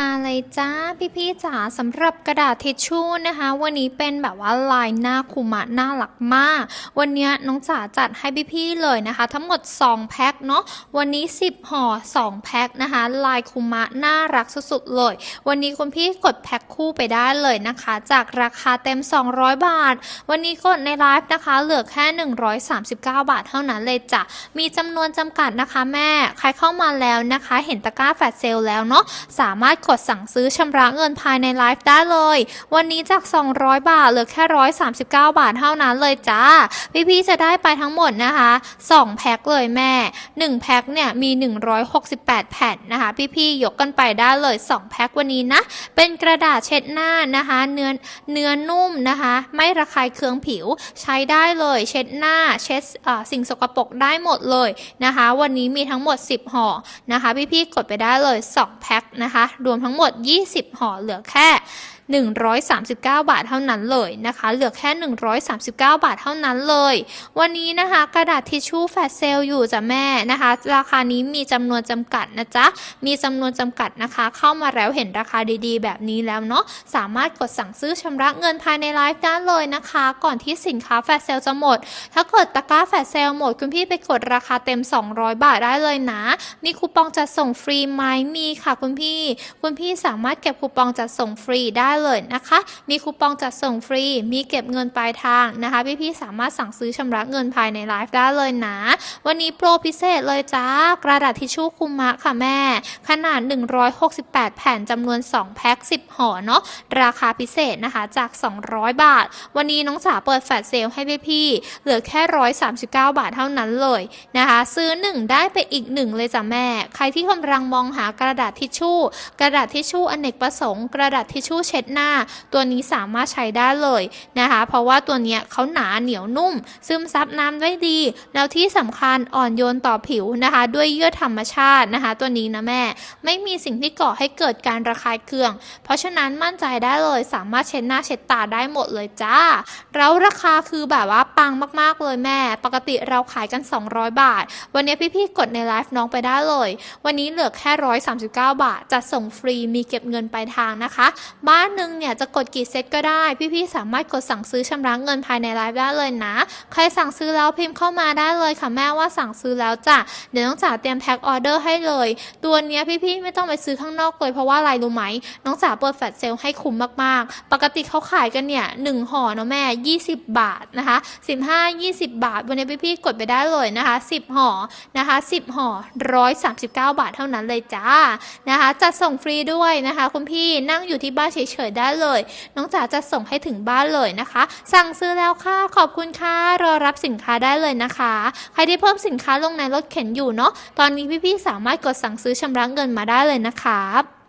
妈 เลยจ้าพี่ๆจ๋าสำหรับกระดาษทิชชู่นะคะ วันนี้เป็นแบบว่าลายหน้าคุมะน่ารักมาก วันนี้น้องจ๋าจัดให้พี่ๆเลยนะคะ ทั้งหมด 2 แพ็คเนาะวันนี้ 10ห่อ2แพ็คนะคะ ลายคุมะน่ารักสุดๆเลย วันนี้คุณพี่กดแพ็คคู่ไปได้เลยนะคะ จากราคาเต็ม 200 บาท วันนี้กดในไลฟ์นะคะ เหลือแค่ 139 บาทเท่านั้นเลยจ้ะมีจำนวนจำกัดนะคะแม่ใครเข้ามาแล้วนะคะ เห็นตะกร้าแฟลชเซลแล้วเนาะสามารถกดสั่งซื้อชำระเงินภายในไลฟ์ได้เลย วันนี้จาก 200 บาทเหลือแค่ 139 บาทเท่านั้นเลยจ้า พี่ๆจะได้ไปทั้งหมดนะคะ 2 แพ็คเลยแม่ 1 แพ็คเนี่ยมี 168 แผ่นนะคะ พี่ๆยกกันไปได้เลย 2 แพ็ควันนี้นะ เป็นกระดาษเช็ดหน้านะคะ เนื้อเนื้อนุ่มนะคะ ไม่ระคายเคืองผิวใช้ได้เลยเช็ดหน้าเช็ดสิ่งสกปรกได้หมดเลยนะคะ วันนี้มีทั้งหมด 10ห่อนะคะ พี่ๆกดไปได้เลย 2 แพ็คนะคะ รวมทั้งหมด20ห่อเหลือแค่ 139 บาทเท่านั้นเลยนะคะ เหลือแค่ 139 บาทเท่านั้นเลย วันนี้นะคะกระดาษทิชชู่แฟลชเซลอยู่จ้ะแม่นะคะ ราคานี้มีจำนวนจำกัดนะจ๊ะ มีจำนวนจำกัดนะคะ เข้ามาแล้วเห็นราคาดีๆ แบบนี้แล้วเนาะ สามารถกดสั่งซื้อชำระเงินภายในไลฟ์ได้เลยนะคะ ก่อนที่สินค้าแฟลชเซลจะหมด ถ้าเกิดตะกร้าแฟลชเซลหมดคุณพี่ไปกดราคาเต็ม 200 บาทได้เลยนะมีคูปองจัดส่งฟรีไหมมีค่ะคุณพี่ คุณพี่สามารถเก็บคูปองจัดส่งฟรีได้เลยนะคะ มีคูปองจัดส่งฟรี มีเก็บเงินปลายทางนะคะ พี่ๆสามารถสั่งซื้อชำระเงินภายในไลฟ์ได้เลยนะ วันนี้โปรพิเศษเลยจ้ากระดาษทิชชู่คุมะค่ะแม่ ขนาด 168 แผ่นจำนวน 2 แพ็ค 10ห่อเนาะราคาพิเศษนะคะจาก 200 บาท วันนี้น้องจ๋าเปิดแฟลชเซลให้พี่ๆเหลือแค่ 139 บาทเท่านั้นเลยนะคะ ซื้อ 1 ได้ไปอีก 1 เลยจ้ะแม่ ใครที่กำลังมองหากระดาษทิชชู่ กระดาษทิชชู่อเนกประสงค์ กระดาษทิชชู่เช็ดหน้า ตัวนี้สามารถใช้ได้เลยนะคะ เพราะว่าตัวเนี้ยเขาหนาเหนียวนุ่ม ซึมซับน้ำได้ดี แล้วที่สำคัญอ่อนโยนต่อผิวนะคะ ด้วยเยื่อธรรมชาตินะคะ ตัวนี้นะแม่ ไม่มีสิ่งที่ก่อให้เกิดการระคายเคือง เพราะฉะนั้นมั่นใจได้เลยสามารถเช็ดหน้าเช็ดตาได้หมดเลยจ้า แล้วราคาคือแบบว่าปังมากๆเลยแม่ ปกติเราขายกัน 200 บาท วันนี้พี่ๆกดในไลฟ์น้องไปได้เลย วันนี้เหลือแค่ 139 บาท จะส่งฟรีมีเก็บเงินปลายทางนะคะ บ้านหนึ่งเนี่ยจะกดกี่เซตก็ได้ พี่ๆสามารถกดสั่งซื้อชำระเงินภายในไลฟ์ได้เลยนะ ใครสั่งซื้อแล้วพิมพ์เข้ามาได้เลยค่ะแม่ว่าสั่งซื้อแล้วจ้ะเดี๋ยวน้องจ๋าเตรียมแพ็คออเดอร์ให้เลย ตัวเนี้ยพี่ๆไม่ต้องไปซื้อข้างนอกเลยเพราะว่าอะไรรู้ไหมน้องจ๋าเปิดแฟลชเซลให้คุ้มมากๆ ปกติเขาขายกันเนี่ยหนึ่งห่อเนาะแม่ 20 บาทนะคะ 15 20 บาท วันนี้พี่ๆกดไปได้เลยนะคะ 10 ห่อนะคะ 10 ห่อ 139 บาทเท่านั้นเลยจ้านะคะจัดส่งฟรีด้วยนะคะคุณพี่นั่งอยู่ที่บ้านเฉยๆได้เลย น้องจ๋าจะส่งให้ถึงบ้านเลยนะคะ สั่งซื้อแล้วค่ะ ขอบคุณค่ะ รอรับสินค้าได้เลยนะคะ ใครที่เพิ่มสินค้าลงในรถเข็นอยู่เนาะ ตอนนี้พี่ๆสามารถกดสั่งซื้อชำระเงินมาได้เลยนะคะ